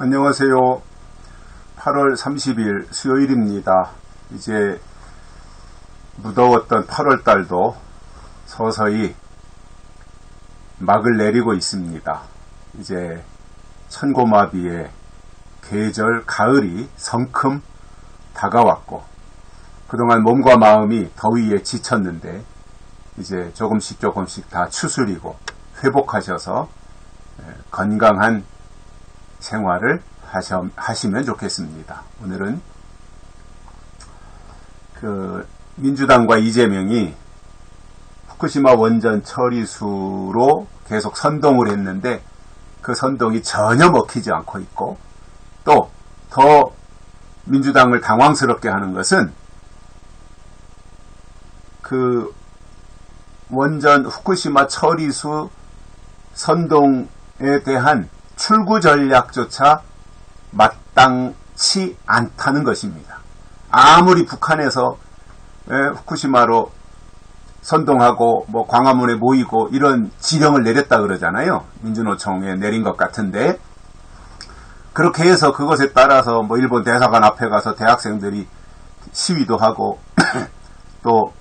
안녕하세요. 8월 30일 수요일입니다. 이제 무더웠던 8월 달도 서서히 막을 내리고 있습니다. 이제 천고마비의 계절 가을이 성큼 다가왔고 그동안 몸과 마음이 더위에 지쳤는데 이제 조금씩 조금씩 다 추스리고 회복하셔서 건강한 생활을 하시면 좋겠습니다. 오늘은 그 민주당과 이재명이 후쿠시마 원전 처리수로 계속 선동을 했는데 그 선동이 전혀 먹히지 않고 있고 또 더 민주당을 당황스럽게 하는 것은 그 원전 후쿠시마 처리수 선동에 대한 출구 전략조차 마땅치 않다는 것입니다. 아무리 북한에서 후쿠시마로 선동하고 뭐 광화문에 모이고 이런 지령을 내렸다 그러잖아요. 민주노총에 내린 것 같은데 그렇게 해서 그것에 따라서 뭐 일본 대사관 앞에 가서 대학생들이 시위도 하고 또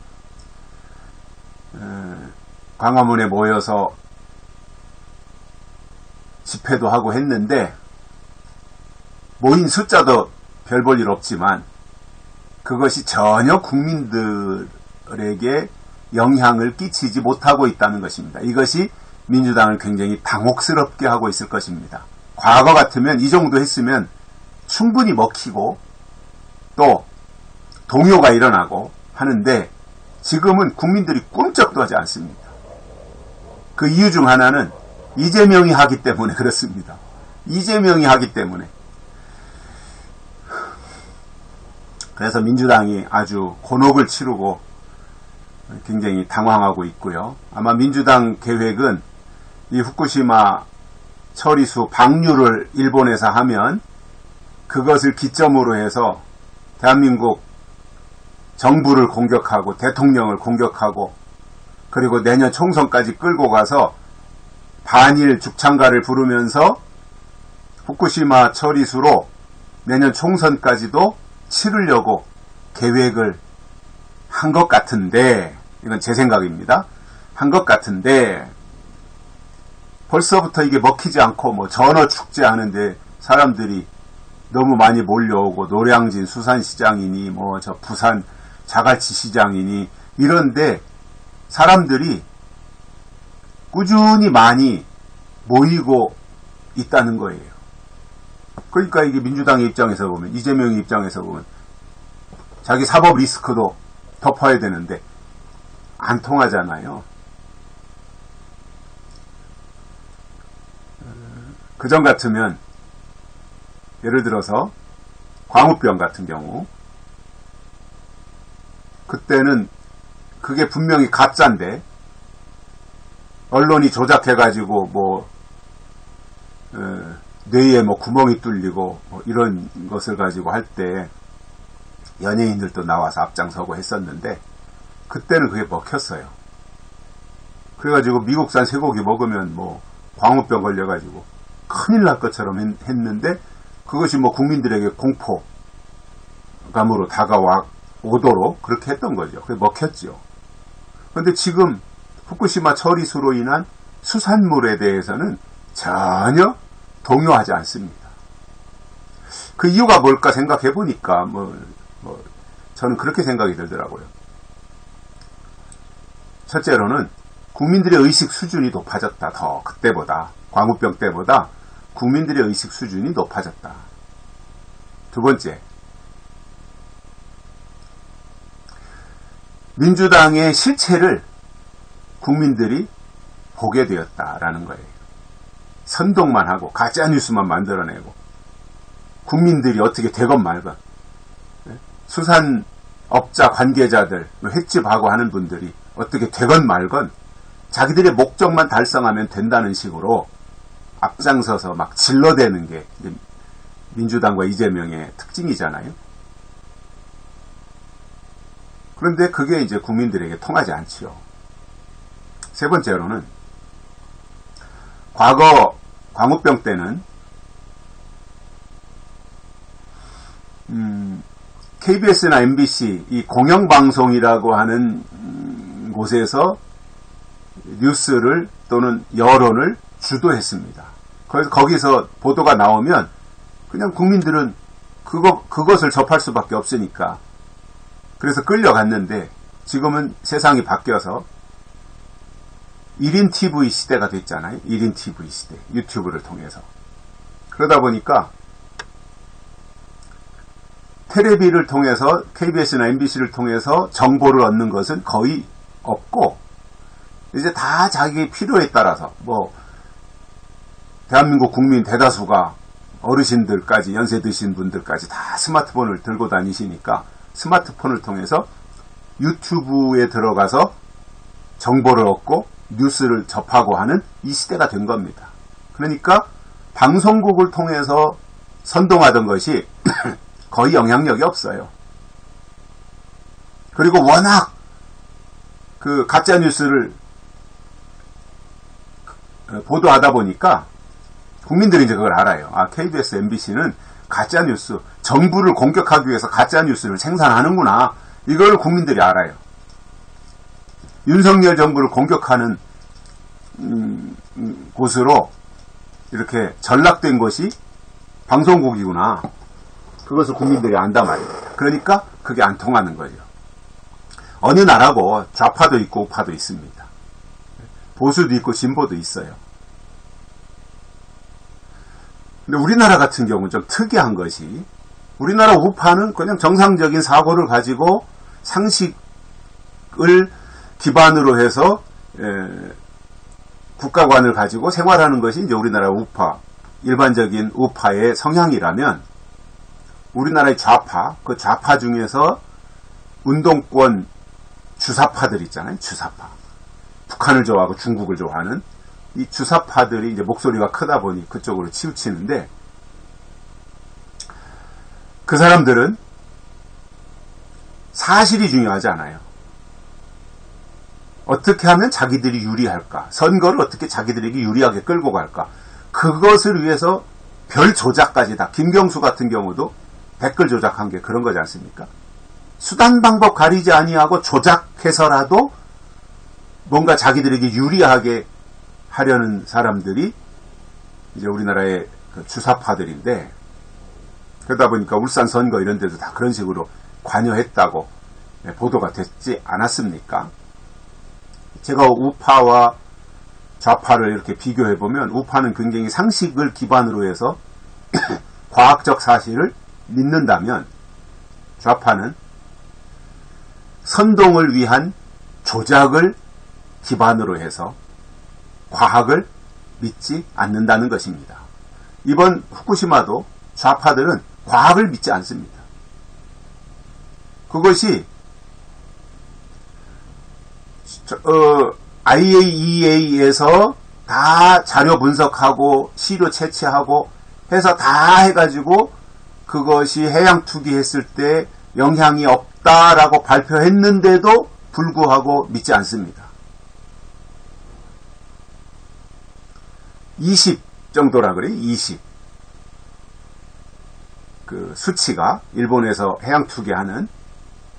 광화문에 모여서 집회도 하고 했는데 모인 숫자도 별 볼 일 없지만 그것이 전혀 국민들에게 영향을 끼치지 못하고 있다는 것입니다. 이것이 민주당을 굉장히 당혹스럽게 하고 있을 것입니다. 과거 같으면 이 정도 했으면 충분히 먹히고 또 동요가 일어나고 하는데 지금은 국민들이 꿈쩍도 하지 않습니다. 그 이유 중 하나는 이재명이 하기 때문에 그렇습니다. 이재명이 하기 때문에. 그래서 민주당이 아주 곤혹을 치르고 굉장히 당황하고 있고요. 아마 민주당 계획은 이 후쿠시마 처리수 방류를 일본에서 하면 그것을 기점으로 해서 대한민국 정부를 공격하고 대통령을 공격하고 그리고 내년 총선까지 끌고 가서 반일 죽창가를 부르면서 후쿠시마 처리수로 내년 총선까지도 치르려고 계획을 한 것 같은데 이건 제 생각입니다. 한 것 같은데 벌써부터 이게 먹히지 않고 뭐 전어 축제 하는데 사람들이 너무 많이 몰려오고 노량진 수산시장이니 뭐 저 부산 자갈치 시장이니 이런데 사람들이 꾸준히 많이 모이고 있다는 거예요. 그러니까 이게 민주당의 입장에서 보면 이재명의 입장에서 보면 자기 사법 리스크도 덮어야 되는데 안 통하잖아요. 그전 같으면 예를 들어서 광우병 같은 경우 그때는 그게 분명히 가짜인데 언론이 조작해가지고 뭐 어, 뇌에 뭐 구멍이 뚫리고 뭐 이런 것을 가지고 할 때 연예인들도 나와서 앞장서고 했었는데 그때는 그게 먹혔어요. 그래가지고 미국산 쇠고기 먹으면 뭐 광우병 걸려가지고 큰일 날 것처럼 했는데 그것이 뭐 국민들에게 공포감으로 다가와 오도록 그렇게 했던 거죠. 그게 먹혔죠. 그런데 지금 후쿠시마 처리수로 인한 수산물에 대해서는 전혀 동요하지 않습니다. 그 이유가 뭘까 생각해 보니까 뭐, 뭐 저는 그렇게 생각이 들더라고요. 첫째로는 국민들의 의식 수준이 높아졌다. 더 그때보다 광우병 때보다 국민들의 의식 수준이 높아졌다. 두 번째, 민주당의 실체를 국민들이 보게 되었다라는 거예요. 선동만 하고 가짜뉴스만 만들어내고 국민들이 어떻게 되건 말건 네? 수산업자 관계자들 뭐 횟집하고 하는 분들이 어떻게 되건 말건 자기들의 목적만 달성하면 된다는 식으로 앞장서서 막 질러대는 게 민주당과 이재명의 특징이잖아요. 그런데 그게 이제 국민들에게 통하지 않지요. 세 번째로는 과거 광우병 때는 음, KBS나 MBC 이 공영방송이라고 하는 음, 곳에서 뉴스를 또는 여론을 주도했습니다. 그래서 거기서 보도가 나오면 그냥 국민들은 그거, 그것을 접할 수밖에 없으니까 그래서 끌려갔는데 지금은 세상이 바뀌어서 1인 TV 시대가 됐잖아요. 1인 TV 시대. 유튜브를 통해서. 그러다 보니까 테레비를 통해서 KBS나 MBC를 통해서 정보를 얻는 것은 거의 없고 이제 다 자기 필요에 따라서 뭐 대한민국 국민 대다수가 어르신들까지 연세 드신 분들까지 다 스마트폰을 들고 다니시니까 스마트폰을 통해서 유튜브에 들어가서 정보를 얻고 뉴스를 접하고 하는 이 시대가 된 겁니다. 그러니까 방송국을 통해서 선동하던 것이 거의 영향력이 없어요. 그리고 워낙 그 가짜 뉴스를 보도하다 보니까 국민들이 이제 그걸 알아요. 아, KBS, MBC는 가짜 뉴스, 정부를 공격하기 위해서 가짜 뉴스를 생산하는구나. 이걸 국민들이 알아요. 윤석열 정부를 공격하는 음, 음, 곳으로 이렇게 전락된 것이 방송국이구나. 그것을 국민들이 안다 말입니다. 그러니까 그게 안 통하는 거죠. 어느 나라고 좌파도 있고 우파도 있습니다. 보수도 있고 진보도 있어요. 근데 우리나라 같은 경우는 좀 특이한 것이 우리나라 우파는 그냥 정상적인 사고를 가지고 상식을 기반으로 해서 국가관을 가지고 생활하는 것이 이제 우리나라 우파 일반적인 우파의 성향이라면 우리나라의 좌파 그 좌파 중에서 운동권 주사파들 있잖아요 주사파 북한을 좋아하고 중국을 좋아하는 이 주사파들이 이제 목소리가 크다 보니 그쪽으로 치우치는데 그 사람들은 사실이 중요하지 않아요. 어떻게 하면 자기들이 유리할까? 선거를 어떻게 자기들에게 유리하게 끌고 갈까? 그것을 위해서 별 조작까지 다. 김경수 같은 경우도 댓글 조작한 게 그런 거지 않습니까? 수단 방법 가리지 아니하고 조작해서라도 뭔가 자기들에게 유리하게 하려는 사람들이 이제 우리나라의 그 주사파들인데 그러다 보니까 울산 선거 이런 데도 다 그런 식으로 관여했다고 네, 보도가 됐지 않았습니까? 제가 우파와 좌파를 이렇게 비교해 보면 우파는 굉장히 상식을 기반으로 해서 과학적 사실을 믿는다면 좌파는 선동을 위한 조작을 기반으로 해서 과학을 믿지 않는다는 것입니다. 이번 후쿠시마도 좌파들은 과학을 믿지 않습니다. 그것이 어, IAEA에서 다 자료 분석하고 시료 채취하고 해서 다 해가지고 그것이 해양 투기했을 때 영향이 없다라고 발표했는데도 불구하고 믿지 않습니다. 20 정도라 그래, 20. 그 수치가, 일본에서 해양 투기하는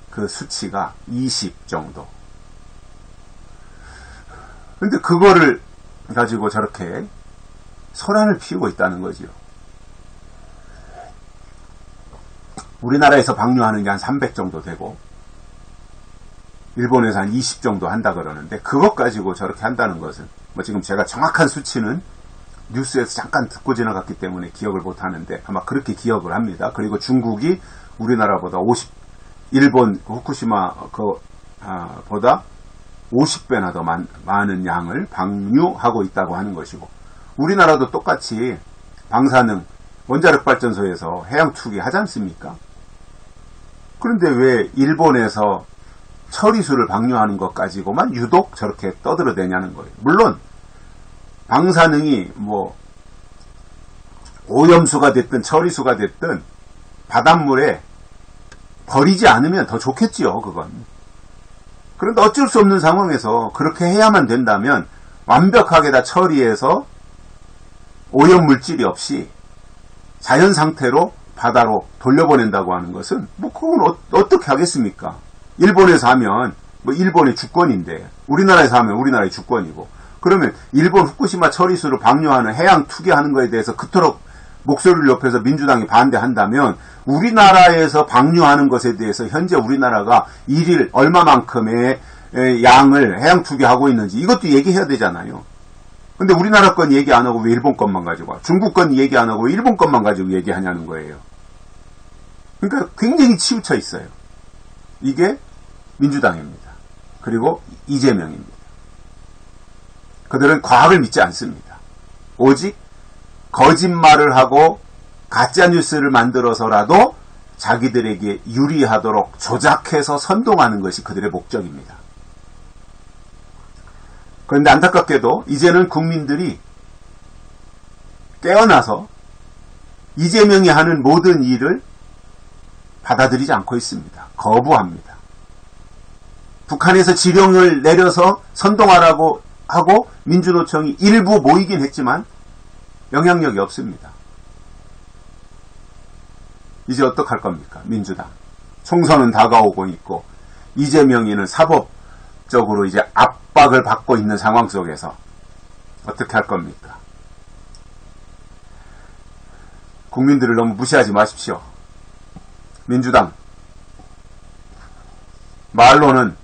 그 수치가 20 정도. 근데 그거를 가지고 저렇게 소란을 피우고 있다는 거지요. 우리나라에서 방류하는 게 한 300 정도 되고, 일본에서 한 20 정도 한다 그러는데, 그것 가지고 저렇게 한다는 것은, 뭐 지금 제가 정확한 수치는 뉴스에서 잠깐 듣고 지나갔기 때문에 기억을 못 하는데, 아마 그렇게 기억을 합니다. 그리고 중국이 우리나라보다 50, 일본 후쿠시마 그, 아, 보다 50배나 더 많, 많은 양을 방류하고 있다고 하는 것이고 우리나라도 똑같이 방사능 원자력 발전소에서 해양 투기 하지 않습니까? 그런데 왜 일본에서 처리수를 방류하는 것 가지고만 유독 저렇게 떠들어대냐는 거예요. 물론 방사능이 뭐 오염수가 됐든 처리수가 됐든 바닷물에 버리지 않으면 더 좋겠지요, 그건. 그런데 어쩔 수 없는 상황에서 그렇게 해야만 된다면 완벽하게 다 처리해서 오염 물질이 없이 자연 상태로 바다로 돌려보낸다고 하는 것은 뭐 그건 어, 떻게 하겠습니까? 일본에서 하면 뭐 일본의 주권인데 우리나라에서 하면 우리나라의 주권이고 그러면 일본 후쿠시마 처리수를 방류하는 해양 투기하는 것에 대해서 그토록 목소리를 높여서 민주당이 반대한다면 우리나라에서 방류하는 것에 대해서 현재 우리나라가 일일 얼마만큼의 양을 해양 투기하고 있는지 이것도 얘기해야 되잖아요. 근데 우리나라 건 얘기 안 하고 왜 일본 것만 가지고 와? 중국 건 얘기 안 하고 일본 것만 가지고 얘기하냐는 거예요. 그러니까 굉장히 치우쳐 있어요. 이게 민주당입니다. 그리고 이재명입니다. 그들은 과학을 믿지 않습니다. 오직 거짓말을 하고 가짜 뉴스를 만들어서라도 자기들에게 유리하도록 조작해서 선동하는 것이 그들의 목적입니다. 그런데 안타깝게도 이제는 국민들이 깨어나서 이재명이 하는 모든 일을 받아들이지 않고 있습니다. 거부합니다. 북한에서 지령을 내려서 선동하라고 하고 민주노총이 일부 모이긴 했지만 영향력이 없습니다. 이제 어떡할 겁니까? 민주당. 총선은 다가오고 있고 이재명이는 사법적으로 이제 압박을 받고 있는 상황 속에서 어떻게 할 겁니까? 국민들을 너무 무시하지 마십시오. 민주당 말로는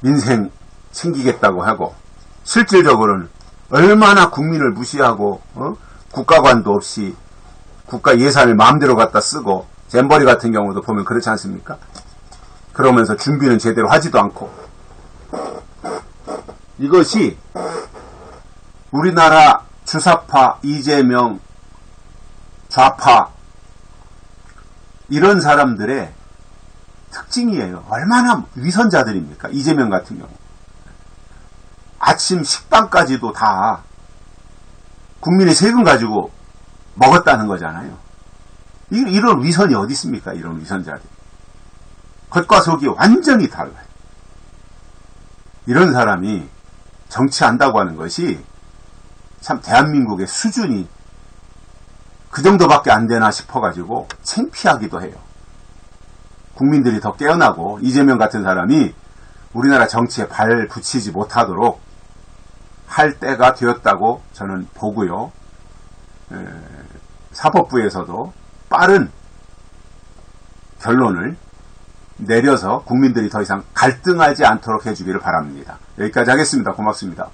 민생 챙기겠다고 하고 실질적으로는 얼마나 국민을 무시하고 어? 국가관도 없이 국가 예산을 마음대로 갖다 쓰고 잼버리 같은 경우도 보면 그렇지 않습니까? 그러면서 준비는 제대로 하지도 않고 이것이 우리나라 주사파 이재명 좌파 이런 사람들의 특징이에요. 얼마나 위선자들입니까? 이재명 같은 경우. 아침 식빵까지도 다 국민의 세금 가지고 먹었다는 거잖아요. 이런 위선이 어디 있습니까? 이런 위선자들. 겉과 속이 완전히 달라요. 이런 사람이 정치한다고 하는 것이 참 대한민국의 수준이 그 정도밖에 안 되나 싶어가지고 창피하기도 해요. 국민들이 더 깨어나고 이재명 같은 사람이 우리나라 정치에 발 붙이지 못하도록 할 때가 되었다고 저는 보고요. 에, 사법부에서도 빠른 결론을 내려서 국민들이 더 이상 갈등하지 않도록 해주기를 바랍니다. 여기까지 하겠습니다. 고맙습니다.